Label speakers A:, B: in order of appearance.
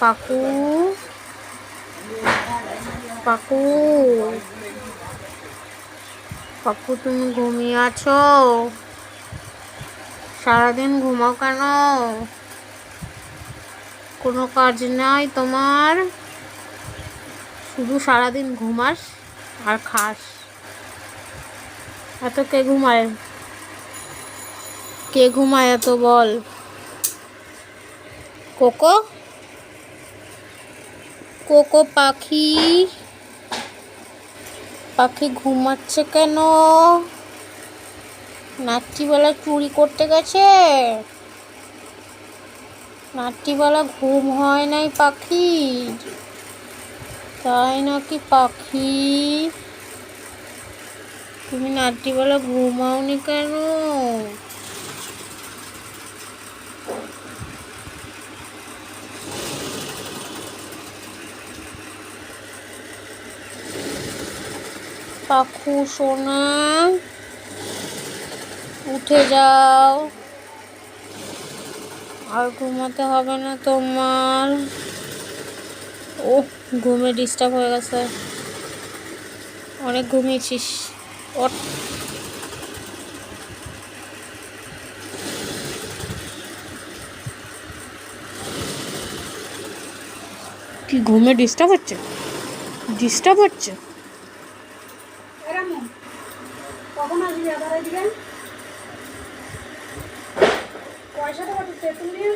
A: পাকু পাকু পাকু তুমি ঘুমিয়ে আছো? সারাদিন ঘুমাও কেন? কোনো কাজ নাই তোমার? শুধু সারাদিন ঘুমাস আর খাস। এত কে ঘুমায়? কে ঘুমায় এত বল? কোকো? কোকো পাখি? পাখি ঘুমাচ্ছে কেন? রাত্রিবেলা চুরি করতে গেছে? রাত্রিবেলা ঘুম হয় নাই পাখি? তাই নাকি পাখি? তুমি রাত্রিবেলা ঘুমাওনি কেন? পাখু সোনা। উঠে যাও। আর ঘুমাতে হবে না তোমার। ও ঘুমে ডিস্টার্ব হয়ে গেছে। অনেক ঘুমিয়েছিস। কি ঘুমে ডিস্টার্ব হচ্ছে? ডিস্টার্ব হচ্ছে?
B: লবণ আর দিবে আদা দিবেন পয়সাটা কত? তেতুল নিয়ে